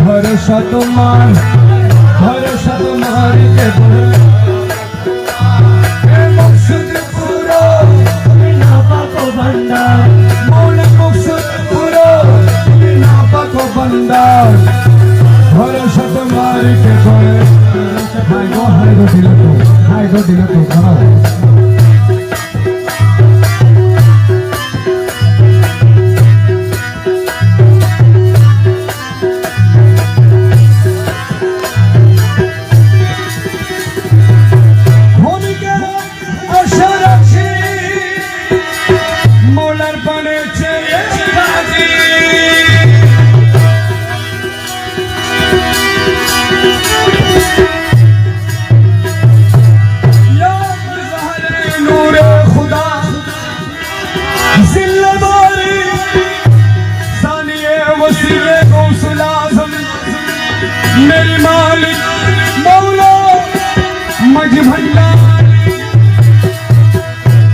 ভরসা তোমার ভরসা তোমার ভান্ডার ভরসা তোমার কেবল হাই গো হাই গো দিল তো হাই গো দিল তো মুরগি ভান্ডার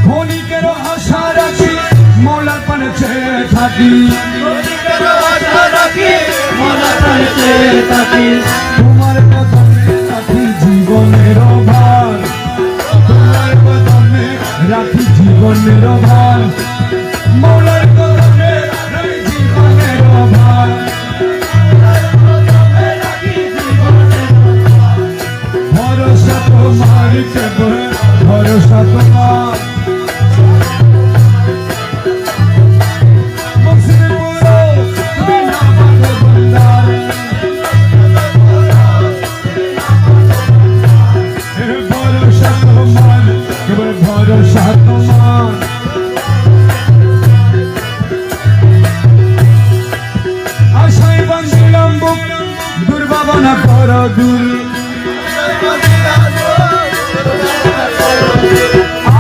ধনিকেরও আশা রাখি মোলার পানে চেয়ে থাকি। তোমার কদমে রাখি জীবনের ভার তোমার কদমে রাখি জীবনের ভার মোলা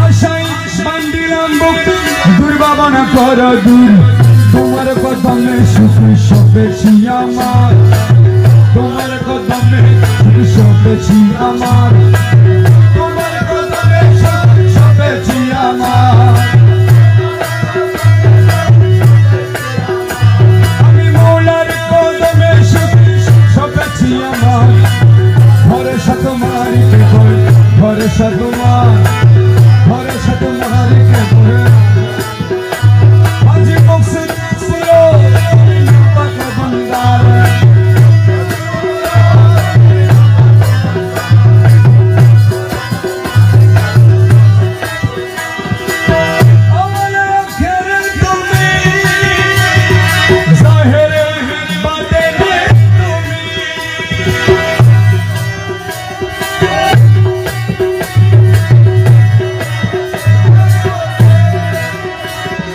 আশাই বান্ধিলাম বুক দুর্ভাবনা কর দূর। তোমার কদমে সুখ সবেছি আমার। তোমার কদমে সুখ সবেছি আমার।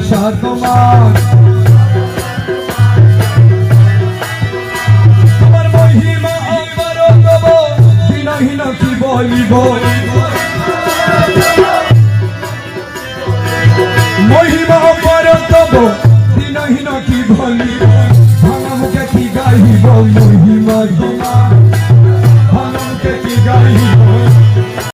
ভরসা তোমার। তোমার মহিমা অপর তব দিনহীন কি বলিব? মহিমা অপর তব দিনহীন কি বলিব? ভাঙা মুখে কি গাইব মহিমা তোমার?